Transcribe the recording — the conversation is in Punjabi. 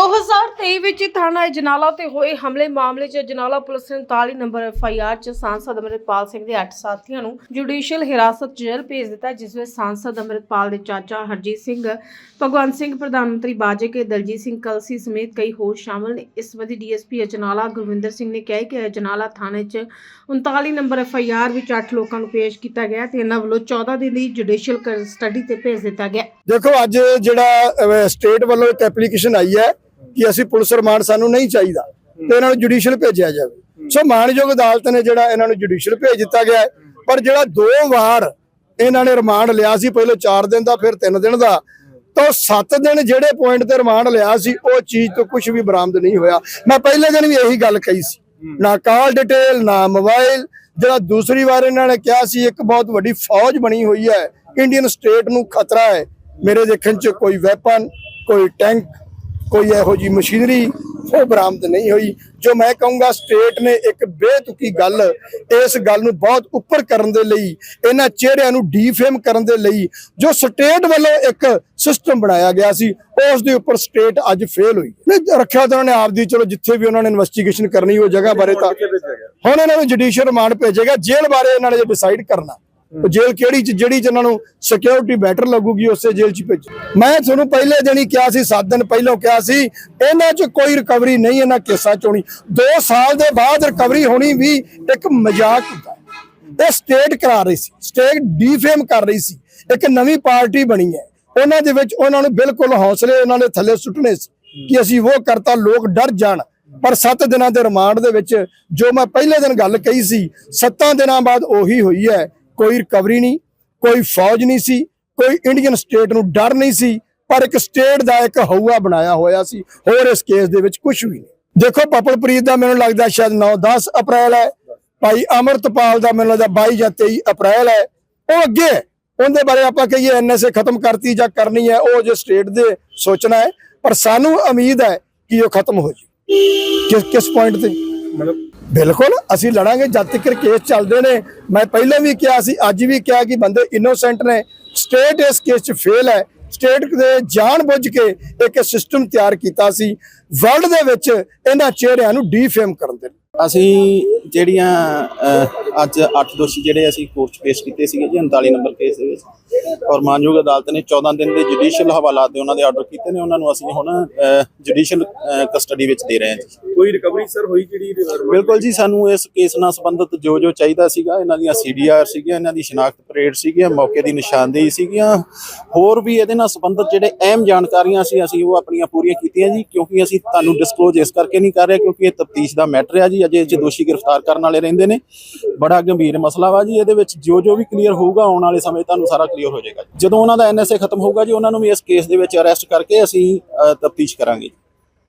ਹਾਲ ਹੀ ਵਿੱਚ ਥਾਣਾ ਜਨਾਲਾ ਤੇ ਹੋਏ ਹਮਲੇ ਮਾਮਲੇ 'ਚ ਜਨਾਲਾ ਪੁਲਿਸ ਨੇ 39 ਨੰਬਰ ਐਫਆਈਆਰ 'ਚ ਸਾਂਸਦ ਅਮਰਿਤਪਾਲ ਸਿੰਘ ਦੇ 8 ਸਾਥੀਆਂ ਨੂੰ ਜੁਡੀਸ਼ੀਅਲ ਹਿਰਾਸਤ ਜੇਲ੍ਹ ਭੇਜ ਦਿੱਤਾ, ਜਿਸ ਵਿੱਚ ਸਾਂਸਦ ਅਮਰਿਤਪਾਲ ਦੇ ਚਾਚਾ ਹਰਜੀਤ ਸਿੰਘ, ਭਗਵੰਤ ਸਿੰਘ, ਪ੍ਰਧਾਨ ਮੰਤਰੀ ਬਾਜੇ ਕੇ, ਦਲਜੀਤ ਸਿੰਘ, ਕਲਸੀ ਸਮੇਤ ਕਈ ਹੋਰ ਸ਼ਾਮਲ ਨੇ। ਇਸ ਸੰਬੰਧੀ ਡੀਐਸਪੀ ਅਜਨਾਲਾ ਗੁਰਵਿੰਦਰ ਸਿੰਘ ਨੇ ਕਿਹਾ ਕਿ ਅਜਨਾਲਾ ਥਾਣੇ 'ਚ 39 ਨੰਬਰ ਐਫਆਈਆਰ ਵਿੱਚ 8 ਲੋਕਾਂ ਨੂੰ ਪੇਸ਼ ਕੀਤਾ ਗਿਆ ਤੇ ਇਹਨਾਂ ਵੱਲੋਂ 14 ਦਿਨ ਦੀ ਜੁਡੀਸ਼ੀਅਲ ਕਸਟਡੀ ਤੇ ਭੇਜ ਦਿੱਤਾ ਗਿਆ। ਦੇਖੋ, ਅੱਜ ਜਿਹੜਾ ਸਟੇਟ ਵੱਲੋਂ ਇੱਕ ਐਪਲੀਕੇਸ਼ਨ ਆਈ ਹੈ ਕਿ ਅਸੀਂ ਪੁਲਿਸ ਰਿਮਾਂਡ ਸਾਨੂੰ ਨਹੀਂ ਚਾਹੀਦਾ ਤੇ ਇਹਨਾਂ ਨੂੰ ਜੁਡੀਸ਼ੀਅਲ ਭੇਜਿਆ ਜਾਵੇ। ਸੋ ਮਾਨਯੋਗ ਅਦਾਲਤ ਨੇ ਜਿਹੜਾ ਇਹਨਾਂ ਨੂੰ ਜੁਡੀਸ਼ੀਅਲ ਭੇਜ ਦਿੱਤਾ ਗਿਆ ਪਰ ਜਿਹੜਾ ਦੋ ਵਾਰ ਇਹਨਾਂ ਨੇ ਰਿਮਾਂਡ ਲਿਆ ਸੀ ਪਹਿਲੇ 4 ਦਿਨ ਦਾ ਫਿਰ 3 ਦਿਨ ਦਾ ਤਾਂ 7 ਦਿਨ ਜਿਹੜੇ ਪੁਆਇੰਟ ਤੇ ਰਿਮਾਂਡ ਲਿਆ ਸੀ ਉਹ ਚੀਜ਼ ਤੋਂ ਕੁਝ ਵੀ ਬਰਾਮਦ ਨਹੀਂ ਹੋਇਆ। ਮੈਂ ਪਹਿਲੇ ਦਿਨ ਵੀ ਇਹੀ ਗੱਲ ਕਹੀ ਸੀ। ਨਾ ਕਾਲ ਡਿਟੇਲ ਨਾ ਮੋਬਾਈਲ ਜਿਹੜਾ ਦੂਸਰੀ ਵਾਰ ਇਹਨਾਂ ਨੇ ਕਿਹਾ ਸੀ ਇੱਕ ਬਹੁਤ ਵੱਡੀ ਫੌਜ ਬਣੀ ਹੋਈ ਹੈ। ਇੰਡੀਅਨ ਸਟੇਟ ਨੂੰ ਖਤਰਾ ਹੈ। ਮੇਰੇ ਦੇਖਣ ਚ ਕੋਈ ਵੈਪਨ ਕੋਈ ਟੈਂਕ ਕੋਈ ਇਹੋ ਜੀ ਮਸ਼ੀਨਰੀ ਉਹ ਬਰਾਮਦ ਨਹੀਂ ਹੋਈ। ਜੋ ਮੈਂ ਕਹੂੰਗਾ ਸਟੇਟ ਨੇ ਇੱਕ ਬੇਤੁਕੀ ਗੱਲ ਇਸ ਗੱਲ ਨੂੰ ਬਹੁਤ ਉੱਪਰ ਕਰਨ ਦੇ ਲਈ ਇਹਨਾਂ ਚਿਹਰਿਆਂ ਨੂੰ ਡੀਫੇਮ ਕਰਨ ਦੇ ਲਈ ਜੋ ਸਟੇਟ ਵੱਲੋਂ ਇੱਕ ਸਿਸਟਮ ਬਣਾਇਆ ਗਿਆ ਸੀ ਉਸ ਦੇ ਉੱਪਰ ਸਟੇਟ ਅੱਜ ਫੇਲ ਹੋਈ। ਨਹੀਂ ਰੱਖਿਆ ਤਾਂ ਉਹਨਾਂ ਨੇ ਆਪਦੀ ਚਲੋ ਜਿੱਥੇ ਵੀ ਉਹਨਾਂ ਨੇ ਇਨਵੈਸਟੀਗੇਸ਼ਨ ਕਰਨੀ ਉਹ ਜਗ੍ਹਾ ਬਾਰੇ ਤਾਂ ਹੁਣ ਇਹਨਾਂ ਨੂੰ ਜੁਡੀਸ਼ੀਅਲ ਰਿਮਾਂਡ ਭੇਜੇਗਾ ਜੇਲ੍ਹ ਬਾਰੇ ਇਹਨਾਂ ਨੇ ਜੇ ਡਿਸਾਈਡ ਕਰਨਾ। ਉਹ ਜੇਲ੍ਹ ਕਿਹੜੀ ਚ ਜਿਹੜੀ ਚ ਇਹਨਾਂ ਨੂੰ ਸਿਕਿਉਰਿਟੀ ਬੈਟਰ ਲੱਗੂਗੀ, ਉਸੇ ਜੇਲ੍ਹ ਚ ਭੇਜੋ ਮੈਂ ਤੁਹਾਨੂੰ ਪਹਿਲੇ ਦਿਨ ਹੀ ਕਿਹਾ ਸੀ 7 ਦਿਨ ਪਹਿਲਾਂ ਕਿਹਾ ਸੀ, ਇਹਨਾਂ ਚ ਕੋਈ ਰਿਕਵਰੀ ਨਹੀਂ, ਇਹਨਾਂ ਕੇਸਾਂ ਚ ਹੋਣੀ। 2 ਸਾਲ ਦੇ ਬਾਅਦ ਰਿਕਵਰੀ ਹੋਣੀ ਵੀ ਇੱਕ ਮਜ਼ਾਕ ਹੁੰਦਾ। ਇਹ ਸਟੇਟ ਕਰਾ ਰਹੀ ਸੀ ਸਟੇਟ ਡੀਫੇਮ ਕਰ ਰਹੀ ਸੀ। ਇੱਕ ਨਵੀਂ ਪਾਰਟੀ ਬਣੀ ਹੈ। ਉਹਨਾਂ ਦੇ ਵਿੱਚ ਉਹਨਾਂ ਨੂੰ ਬਿਲਕੁਲ ਹੌਸਲੇ ਉਹਨਾਂ ਨੇ ਥੱਲੇ ਸੁੱਟਣੇ ਸੀ ਕਿ ਅਸੀਂ ਉਹ ਕਰਤਾ, ਲੋਕ ਡਰ ਜਾਣ। ਪਰ 7 ਦਿਨਾਂ ਦੇ ਰਿਮਾਂਡ ਦੇ ਵਿੱਚ ਜੋ ਮੈਂ ਪਹਿਲੇ ਦਿਨ ਗੱਲ ਕਹੀ ਸੀ 7 ਦਿਨਾਂ ਬਾਅਦ ਉਹੀ ਹੋਈ ਹੈ ਕੋਈ ਰਿਕਵਰੀ ਨਹੀਂ, ਕੋਈ ਫੌਜ ਨਹੀਂ ਸੀ, ਕੋਈ ਇੰਡੀਅਨ ਸਟੇਟ ਨੂੰ ਡਰ ਨਹੀਂ ਸੀ, ਪਰ ਇੱਕ ਸਟੇਟ ਦਾ ਇੱਕ ਹਊਆ ਬਣਾਇਆ ਹੋਇਆ ਸੀ, ਹੋਰ ਇਸ ਕੇਸ ਦੇ ਵਿੱਚ ਕੁਝ ਵੀ ਨਹੀਂ। ਦੇਖੋ, ਪਪਲਪ੍ਰੀਤ ਦਾ ਮੈਨੂੰ ਲੱਗਦਾ ਸ਼ਾਇਦ 9-10 ਅਪ੍ਰੈਲ ਹੈ, ਭਾਈ ਅਮਰਤਪਾਲ ਦਾ ਮੈਨੂੰ ਲੱਗਦਾ 22 ਜਾਂ 23 ਅਪ੍ਰੈਲ ਹੈ। ਉਹ ਅੱਗੇ ਹੈ। ਉਹਦੇ ਬਾਰੇ ਆਪਾਂ ਕਹੀਏ ਐਨਐਸਏ ਖਤਮ ਕਰਤੀ ਜਾਂ ਕਰਨੀ ਹੈ, ਉਹ ਜੇ ਸਟੇਟ ਦੇ ਸੋਚਣਾ ਹੈ, ਪਰ ਸਾਨੂੰ ਉਮੀਦ ਹੈ ਕਿ ਉਹ ਖਤਮ ਹੋ ਜੀ ਕਿਸ ਕਿਸ ਪੁਆਇੰਟ ਤੇ? ਮਤਲਬ ਬਿਲਕੁਲ, ਅਸੀਂ ਲੜਾਂਗੇ ਜਦ ਤੱਕ ਕੇਸ ਚੱਲਦੇ ਨੇ। ਮੈਂ ਪਹਿਲਾਂ ਵੀ ਕਿਹਾ ਸੀ, ਅੱਜ ਵੀ ਕਿਹਾ ਕਿ ਬੰਦੇ ਇਨੋਸੈਂਟ ਨੇ। ਸਟੇਟ ਇਸ ਕੇਸ 'ਚ ਫੇਲ ਹੈ। ਸਟੇਟ ਦੇ ਜਾਣ ਬੁੱਝ ਕੇ ਇੱਕ ਸਿਸਟਮ ਤਿਆਰ ਕੀਤਾ ਸੀ। ਵਰਲਡ ਦੇ ਵਿੱਚ ਇਹਨਾਂ ਚਿਹਰਿਆਂ ਨੂੰ ਡੀਫੇਮ ਕਰਨ ਦੇ ਲਈ। ਅਸੀਂ ਜਿਹੜੀਆਂ ਅੱਜ 8 ਦੋਸ਼ੀ ਜਿਹੜੇ ਅਸੀਂ ਕੋਰਟ 'ਚ ਪੇਸ਼ ਕੀਤੇ ਸੀਗੇ ਜੀ 39 ਨੰਬਰ ਕੇਸ ਦੇ ਵਿੱਚ। ਔਰ ਮਾਨਯੋਗ ਅਦਾਲਤ ਨੇ 14 ਦਿਨ ਦੇ ਜੁਡੀਸ਼ੀਅਲ ਹਵਾਲਾਤ ਦੇ ਉਹਨਾਂ ਦੇ ਆਰਡਰ ਕੀਤੇ ਨੇ ਉਹਨਾਂ ਨੂੰ ਅਸੀਂ ਹੁਣ ਜੁਡੀਸ਼ੀਅਲ ਕਸਟਡੀ ਵਿੱਚ ਦੇ ਰਹੇ ਹਾਂ ਜੀ। ਕੋਈ ਰਿਕਵਰੀ ਸਰ ਹੋਈ ਜਿਹੜੀ ਬਿਲਕੁਲ ਜੀ ਸਾਨੂੰ ਇਸ ਕੇਸ ਨਾਲ ਸੰਬੰਧਿਤ ਜੋ ਜੋ ਚਾਹੀਦਾ ਸੀਗਾ ਇਹਨਾਂ ਦੀਆਂ ਸੀਡੀਆਰ ਸੀਗੀਆਂ ਇਹਨਾਂ ਦੀ ਸ਼ਨਾਖਤ ਪਰੇਡ ਸੀਗੀਆਂ ਮੌਕੇ ਦੀ ਨਿਸ਼ਾਨਦੇਹੀ ਸੀਗੀਆਂ। ਹੋਰ ਵੀ ਇਹਦੇ ਨਾਲ ਸੰਬੰਧਿਤ ਜਿਹੜੇ ਅਹਿਮ ਜਾਣਕਾਰੀਆਂ ਸੀ ਅਸੀਂ ਉਹ ਆਪਣੀਆਂ ਪੂਰੀਆਂ ਕੀਤੀਆਂ ਜੀ ਕਿਉਂਕਿ ਅਸੀਂ ਤੁਹਾਨੂੰ ਡਿਸਕਲੋਜ਼ ਇਸ ਕਰਕੇ ਨਹੀਂ ਕਰ ਰਹੇ ਕਿਉਂਕਿ ਇਹ ਤਫਤੀਸ਼ ਦਾ ਮੈਟਰ ਹੈ ਜੀ ਅਜੇ ਇਹ ਦੋਸ਼ੀ ਗ੍ਰਿਫਤਾਰ ਕਰਨ ਵਾਲੇ ਰਹਿੰਦੇ ਨੇ। ਬੜਾ ਗੰਭੀਰ ਮਸਲਾ ਵਾ ਜੀ, ਇਹਦੇ ਵਿੱਚ ਜੋ ਜੋ ਵੀ ਕਲੀਅਰ ਹੋਊਗਾ, ਆਉਣ ਵਾਲੇ ਸਮੇਂ ਤੁਹਾਨੂੰ ਸਾਰਾ ਕਲੀਅਰ ਹੋ ਜਾਏਗਾ। ਜਦੋਂ ਉਹਨਾਂ ਦਾ ਐਨਐਸਏ ਖਤਮ ਹੋਊਗਾ ਜੀ, ਉਹਨਾਂ ਨੂੰ ਵੀ ਇਸ ਕੇਸ ਦੇ ਵਿੱਚ ਅਰੈਸਟ ਕਰਕੇ ਅਸੀਂ ਤਫਤੀਸ਼ ਕਰਾਂਗੇ ਜੀ।